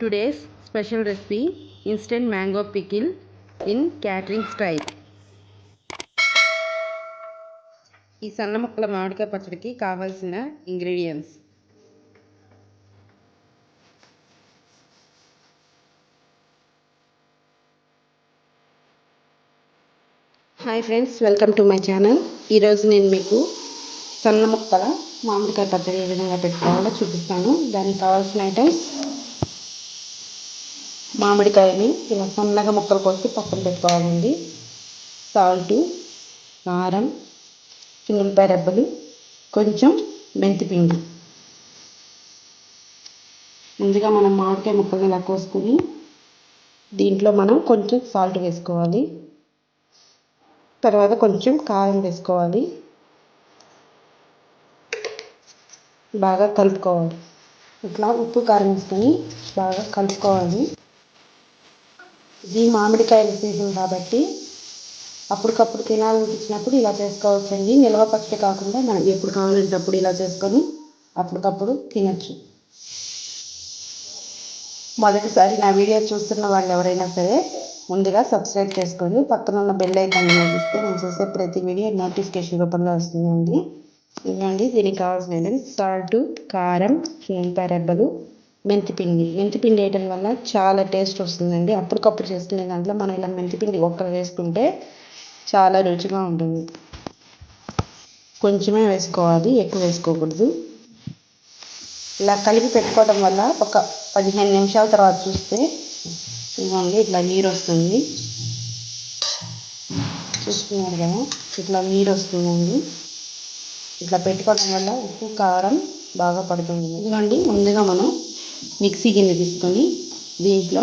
Today's special recipe instant mango pickle in catering style ఈ సన్న ముక్కల మామిడికాయ పచ్చడికి కావాల్సిన ingredients hi friends welcome to my channel ఈరోజు నేను మీకు సన్న ముక్కల మామిడికాయ పచ్చడి ఏ విధంగా పెట్టుకోవాలో చూపిస్తాను. దానికి కావాల్సిన ఐటమ్స్ మామిడికాయని ఇలా సన్నగా ముక్కలు కోసి పక్కన పెట్టుకోవాలండి. సాల్టు కారం చిన్నపాయ రెబ్బలు కొంచెం మెంతిపిండి. ముందుగా మనం మామిడికాయ ముక్కలు ఇలా కోసుకొని దీంట్లో మనం కొంచెం సాల్ట్ వేసుకోవాలి. తర్వాత కొంచెం కారం వేసుకోవాలి. బాగా కలుపుకోవాలి. ఇట్లా ఉప్పు కారం వేసుకొని బాగా కలుపుకోవాలి. ఇది మామిడికాయల సీజన్ కాబట్టి అప్పటికప్పుడు తినాలనిపించినప్పుడు ఇలా చేసుకోవచ్చండి. నిల్వ పచ్చడి కాకుండా మనం ఎప్పుడు కావాలంటే అప్పుడు ఇలా చేసుకొని అప్పటికప్పుడు తినచ్చు. మొదటిసారి నా వీడియో చూస్తున్న వాళ్ళు ఎవరైనా సరే ముందుగా సబ్స్క్రైబ్ చేసుకొని పక్కన ఉన్న బెల్ ఐకాన్ నోటిస్తే నేను చేసే ప్రతి వీడియో నోటిఫికేషన్ రూపంలో వస్తుందండి. ఇవ్వండి దీనికి కావాల్సిన సాల్ట్ కారం శనగకాయ రెబ్బలు మెంతిపిండి. మెంతిపిండి వేయటం వల్ల చాలా టేస్ట్ వస్తుందండి. అప్పటికప్పుడు చేసుకునే దాంట్లో మనం ఇలా మెంతిపిండి ఒక్కరు వేసుకుంటే చాలా రుచిగా ఉంటుంది. కొంచెమే వేసుకోవాలి ఎక్కువ వేసుకోకూడదు. ఇలా కలిపి పెట్టుకోవడం వల్ల ఒక పదిహేను నిమిషాల తర్వాత చూస్తే ఇదిగోండి ఇట్లా నీరు వస్తుంది. చూస్తున్నారు కదా ఇట్లా నీరు వస్తుందండి. ఇట్లా పెట్టుకోవడం వల్ల ఉప్పు కారం బాగా పడుతుంది. ఇదిగోండి ముందుగా మనం మిక్సీ గిన్నె తీసుకొని దీంట్లో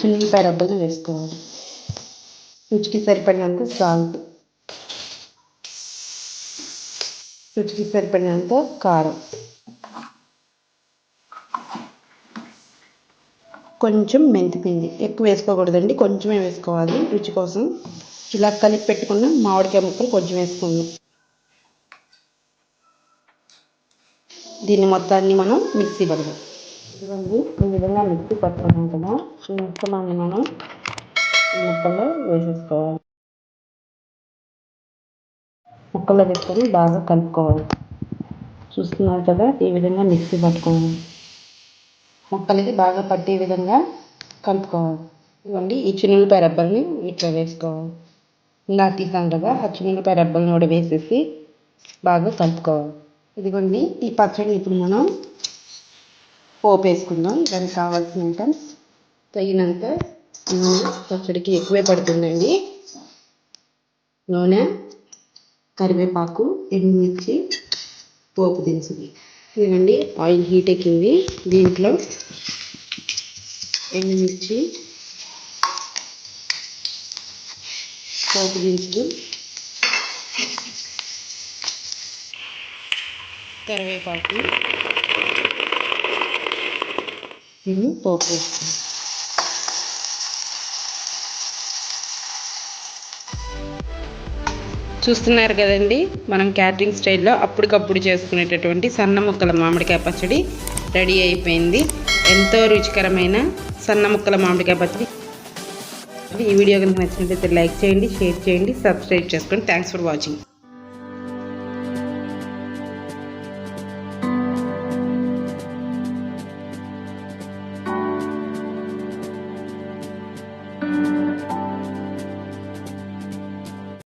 చిల్లిపాయ రబ్బలు వేసుకోవాలి. రుచికి సరిపడినంత సాల్ట్ రుచికి సరిపడినంత కారం. కొంచెం మెంతిపిండి. ఎక్కువ వేసుకోకూడదండి కొంచెమే వేసుకోవాలి. రుచి కోసం ఇలా కలిపి పెట్టుకున్న మామిడికాయ ముక్కలు కొంచెం వేసుకుందాం దీన్ని మొత్తాన్ని మనం మిక్సీ పడదాం ఇవ్వండి ఈ విధంగా మిక్సీ పట్టుకున్నాం కదా ఈ ముక్కలన్నీ మనం ముక్కల్లో వేసేసుకోవాలి. ముక్కల్లో వేసుకొని బాగా కలుపుకోవాలి. చూస్తున్నారు కదా ఈ విధంగా మిక్సీ పట్టుకోవాలి. ముక్కలకి బాగా పట్టే విధంగా కలుపుకోవాలి. ఇవ్వండి ఈ చిన్నపై రబ్బల్ని ఇట్లా వేసుకోవాలి. ఇందా తీసాం కదా ఆ చిన్నపై రబ్బల్ని కూడా వేసేసి బాగా కలుపుకోవాలి. ఇదిగోండి ఈ పచ్చడి ఇప్పుడు మనం పోపు వేసుకుందాం దానికి కావాల్సిన ఐటమ్స్ తగినంత నూనె పచ్చడికి ఎక్కువే పడుతుందండి. నూనె కరివేపాకు ఎండుమిర్చి పోపు దినుసులు. ఇదిగోండి ఆయిల్ హీట్ ఎక్కింది. దీంట్లో ఎండుమిర్చి పోపు దినుసులు కరివేపాకు. ఇది పోపు వేసుకుంటాం చూస్తున్నారు కదండి మనం క్యాటరింగ్ స్టైల్లో అప్పటికప్పుడు చేసుకునేటటువంటి సన్న ముక్కల మామిడికాయ పచ్చడి రెడీ అయిపోయింది. ఎంతో రుచికరమైన సన్న ముక్కల మామిడికాయ పచ్చడి. ఈ వీడియో కనుక నచ్చినట్లయితే లైక్ చేయండి షేర్ చేయండి సబ్స్క్రైబ్ చేసుకోండి థ్యాంక్స్ ఫర్ వాచింగ్.